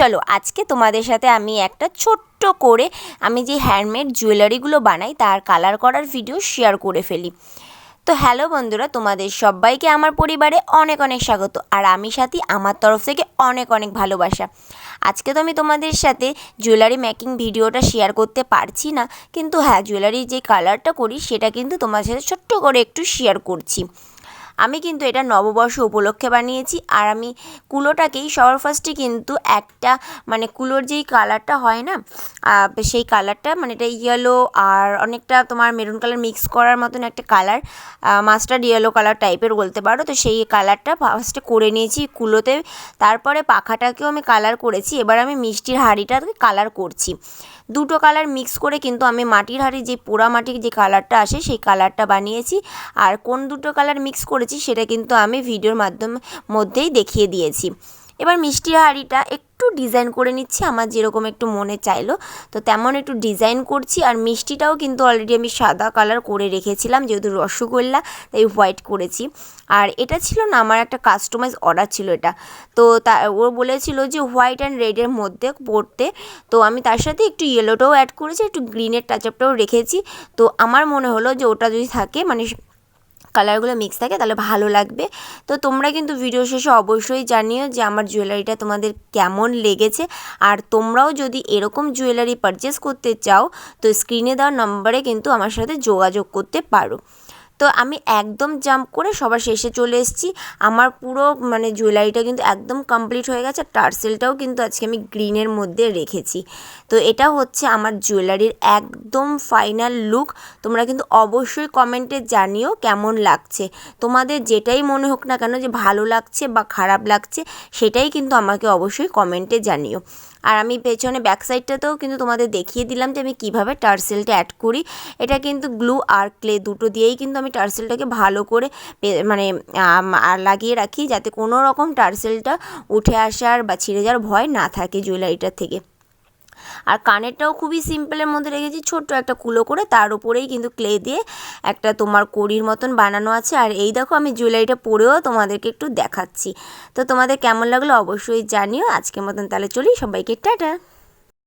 চলো, আজকে তোমাদের সাথে আমি একটা ছোট্ট করে আমি যে হ্যান্ডমেড জুয়েলারিগুলো বানাই, তার কালার করার ভিডিও শেয়ার করে ফেলি। তো হ্যালো বন্ধুরা, তোমাদের সবাইকে আমার পরিবারে অনেক অনেক স্বাগত, আর আমি সাথী, আমার তরফ থেকে অনেক অনেক ভালোবাসা। আজকে তো আমি তোমাদের সাথে জুয়েলারি মেকিং ভিডিওটা শেয়ার করতে পারছি না, কিন্তু হ্যাঁ জুয়েলারির যে কালারটা করি, সেটা কিন্তু তোমাদের সাথে ছোট্ট করে একটু শেয়ার করছি। আমি কিন্তু এটা নববর্ষ উপলক্ষে বানিয়েছি আর আমি কুলোটাকেই সবার ফার্স্টে কিন্তু একটা মানে কুলোর যেই কালারটা হয় না সেই কালারটা মানে এটা ইয়েলো আর অনেকটা তোমার মেরুন কালার মিক্স করার মতন একটা কালার মাস্টার্ড ইয়েলো কালার টাইপের বলতে পারো। তো সেই কালারটা ফার্স্টে করে নিয়েছি কুলোতে। তারপরে পাখাটাকেও আমি কালার করেছি। এবার আমি মিষ্টির হাঁড়িটাকে কালার করছি। দুটো কালার মিক্স করে কিন্তু আমি মাটির হাঁড়ি যে পোড়া মাটির যে কালারটা আসে, সেই কালারটা বানিয়েছি। আর কোন দুটো কালার মিক্স করেছি, সেটা কিন্তু আমি ভিডিওর মাধ্যমে, মধ্যেই দেখিয়ে দিয়েছি। এবার মিষ্টির হাঁড়িটা একটু ডিজাইন করে নিচ্ছি, আমার যেরকম একটু মনে চাইলো। তো তেমন একটু ডিজাইন করছি, আর মিষ্টিটাও কিন্তু অলরেডি আমি সাদা কালার করে রেখেছিলাম, যেহেতু রসগোল্লা, তাই হোয়াইট করেছি। আর এটা ছিল না, আমার একটা কাস্টমাইজ অর্ডার ছিল এটা। তো তা, ও বলেছিল যে হোয়াইট অ্যান্ড রেডের মধ্যে পরতে তো আমি তার সাথে একটু ইয়েলোটাও অ্যাড করেছি, একটু গ্রিনের টাচ আপটাও রেখেছি। তো আমার মনে হলো যে ওটা যদি থাকে মানে কালারগুলো মিক্স থাকে, তাহলে ভালো লাগবে। তো তোমরা কিন্তু ভিডিও শেষে অবশ্যই জানিও যে আমার জুয়েলারিটা তোমাদের কেমন লেগেছে। আর তোমরাও যদি এরকম জুয়েলারি পারচেস করতে চাও, তো স্ক্রিনে দেওয়ার নম্বরে কিন্তু আমার সাথে যোগাযোগ করতে পারো। তো আমি একদম জাম্প করে সবার শেষে চলে এসেছি। আমার পুরো মানে জুয়েলারিটা কিন্তু একদম কমপ্লিট হয়ে গেছে টার্সেলটাও কিন্তু আজকে আমি গ্রিনের মধ্যে রেখেছি। তো এটা হচ্ছে আমার জুয়েলারির একদম ফাইনাল লুক তোমরা কিন্তু অবশ্যই কমেন্টে জানিও কেমন লাগছে। তোমাদের যেটাই মনে হোক না কেন যে ভালো লাগছে বা খারাপ লাগছে, সেটাই কিন্তু আমাকে অবশ্যই কমেন্টে জানিও। আর আমি পেছনে ব্যাক সাইডটাতেও কিন্তু তোমাদের দেখিয়ে দিলাম যে আমি কীভাবে টার্সেলটা অ্যাড করি। এটা কিন্তু গ্লু আর ক্লে দুটো দিয়েই কিন্তু আমি টার্সেলটাকে ভালো করে মানে লাগিয়ে রাখি যাতে কোনো রকম টার্সেলটা উঠে আসার বা ছিঁড়ে যাওয়ার ভয় না থাকে জুয়েলারিটার থেকে। আর কানেরটাও খুবই সিম্পলের মধ্যে রেখেছি, ছোট্ট একটা কুলো করে, তার উপরেই কিন্তু ক্লে দিয়ে একটা তোমার কড়ির মতন বানানো আছে। আর এই দেখো, আমি জুয়েলারিটা পরেও তোমাদেরকে একটু দেখাচ্ছি। তো তোমাদের কেমন লাগল অবশ্যই জানিও। আজকের মতন তাহলে চলি, সবাইকে টাটা।